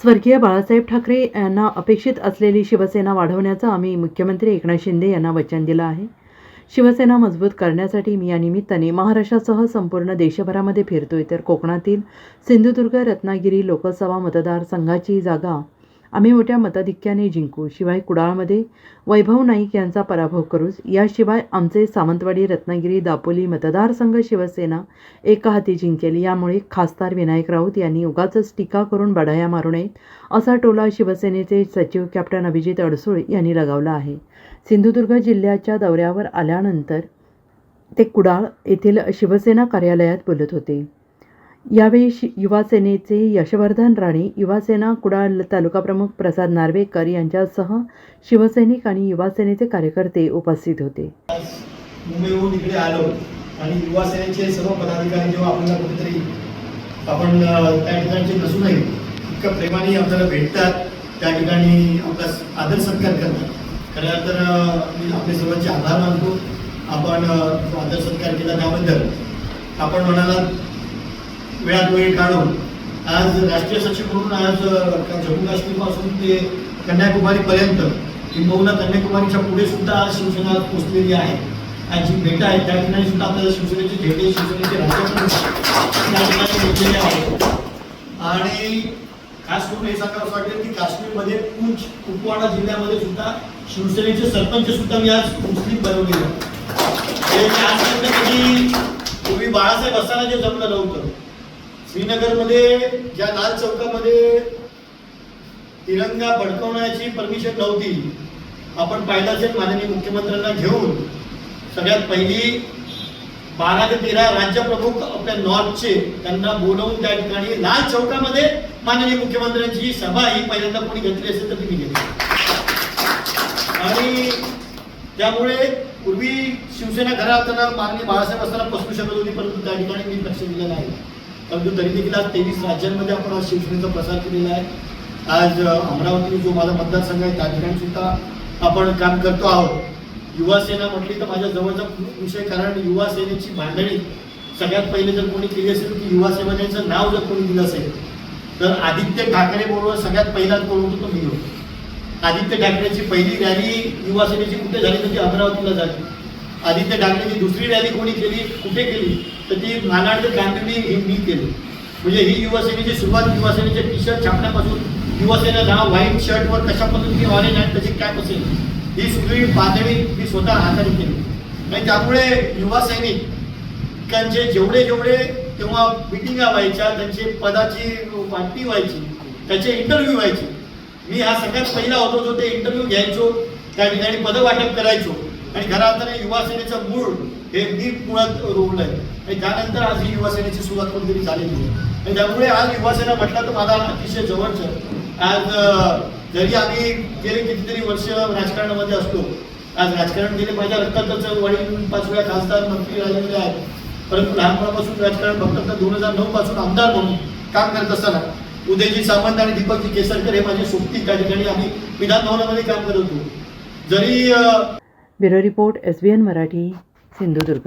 स्वर्गीय बाळासाहेब ठाकरे यांना अपेक्षित असलेली शिवसेना वाढवण्याचं आम्ही मुख्यमंत्री एकनाथ शिंदे यांना वचन दिलं आहे. शिवसेना मजबूत करण्यासाठी मी या निमित्ताने महाराष्ट्रासह संपूर्ण देशभरामध्ये फिरतोय. तर कोकणातील सिंधुदुर्ग रत्नागिरी लोकसभा मतदारसंघाची जागा आम्ही मोठ्या मताधिक्याने जिंकू. शिवाय कुडाळमध्ये वैभव नाईक यांचा पराभव करूच याशिवाय आमचे सावंतवाडी रत्नागिरी दापोली मतदारसंघ शिवसेना एका हाती जिंकेल. यामुळे खासदार विनायक राऊत यांनी उगाचच टीका करून बढाया मारू नयेत असा टोला शिवसेनेचे सचिव कॅप्टन अभिजित अडसूळ यांनी लगावला आहे. सिंधुदुर्ग जिल्ह्याच्या दौऱ्यावर आल्यानंतर ते कुडाळ येथील शिवसेना कार्यालयात बोलत होते. यावेळी शि युवासेनेचे यशवर्धन राणे युवासेना कुडाळ तालुका प्रमुख प्रसाद नार्वेकर यांच्यासह शिवसैनिक आणि युवासेनेचे कार्यकर्ते उपस्थित होते. मुंबईहून इकडे आलो आणि युवासेनेचे सर्व पदाधिकारी जेव्हा आपल्याला कुठेतरी आपण त्या ठिकाणचे नसूनही इतक्या प्रेमाने आपल्याला भेटतात त्या ठिकाणी आपला आदर सत्कार करतात. खरं तर मी आपले सर्वांचे आभार मानतो. आपण आदर सत्कार केला त्याबद्दल. आपण म्हणाला वेळात वेळ काढून आज राष्ट्रीय सचिव म्हणून आज जम्मू काश्मीरपासून ते कन्याकुमारीपर्यंत किंबहुना कन्याकुमारीच्या पुढे सुद्धा आज शिवसेना पोचलेली पोहोचलेली आहे. आज जी भेट आहे त्या ठिकाणी सुद्धा आपल्याला शिवसेनेचे झेंडे शिवसेनेचे राज्यप्रमुख आहेत. आणि खास करून हे सांगा असं वाटेल की काश्मीरमध्ये पूंछ कुपवाडा जिल्ह्यामध्ये सुद्धा शिवसेनेचे सरपंच सुद्धा मी आज मुस्लिम बनवलेले आजपर्यंत कधी पूर्वी बाळासाहेब असताना जे जमलं नव्हतं. श्रीनगरमध्ये ज्या लाल चौकामध्ये तिरंगा भडकवण्याची परमिशन नव्हती आपण पाहिलं असेल माननीय मुख्यमंत्र्यांना घेऊन सगळ्यात पहिली बारा ते तेरा राज्यप्रमुख आपल्या नॉर्थचे त्यांना बोलवून त्या ठिकाणी लाल चौकामध्ये माननीय मुख्यमंत्र्यांची सभा ही पहिल्यांदा कोणी घेतली असेल तर ती घेतली. आणि त्यामुळे पूर्वी शिवसेना घरात असताना माननीय बाळासाहेब असताना पसरू शकत होती परंतु त्या ठिकाणी मी लक्ष दिलं नाही. परंतु तरी देखील आज तेवीस राज्यांमध्ये आपण आज शिवसेनेचा प्रसार केलेला आहे. आज अमरावती जो माझा मतदारसंघ आहे त्या ठिकाणी सुद्धा आपण काम करतो आहोत. युवासेना म्हटली तर माझ्या जवळचा विषय कारण युवा सेनेची सगळ्यात पहिले जर कोणी केली असेल की युवा सेनेचं नाव जर कोणी दिलं असेल तर आदित्य ठाकरे बरोबर सगळ्यात पहिला होतो तो मी होतो. आदित्य ठाकरेची पहिली रॅली युवा सेनेची कुठे झाली तर ती अमरावतीला झाली. आदित्य ठाकरेची दुसरी रॅली कोणी केली? कुठे केली? तर ती नानाड ते मी केली. म्हणजे ही युवासेनेची सुरुवात युवासेनेचे टी शर्ट छापण्यापासून युवासेना दहा व्हाईट शर्टवर कशा पद्धतीने ऑरेंज आणि त्याची कॅप असेल ही सगळी पातळी मी स्वतः हाताने केली. आणि त्यामुळे युवा सैनिकांचे जेवढे जेवढे तेव्हा मिटिंगा व्हायच्या त्यांची पदाची वाटणी व्हायची त्याचे इंटरव्ह्यू व्हायचे. मी हा सगळ्यात पहिला होतो जो ते इंटरव्ह्यू घ्यायचो त्या ठिकाणी पदवाटप करायचो. आणि खऱ्या अर्थाने युवासेनेचं मूळ हे मी मुळात रोवलं आहे आणि त्यानंतर आज ही युवासेनेची सुरुवात कोणतरी झालेली आहे. आणि त्यामुळे आज युवासेना म्हटलं तर माझा अतिशय जवळचं. आज जरी आम्ही गेले कितीतरी वर्ष राजकारणामध्ये असतो. आज राजकारण गेले माझ्या रक्तातच वडील पाच वेळा खासदार मंत्री राहिलेले आहेत. परंतु लहानपणापासून राजकारण फक्त तर दोन हजार नऊ पासून आमदार म्हणून काम करत असताना उदयजी सामंत आणि दीपकजी केसरकर हे माझे सोबती त्या ठिकाणी आम्ही विधानभवनामध्ये काम करत होतो. जरी bureau report S B N Marathi Sindhudurg.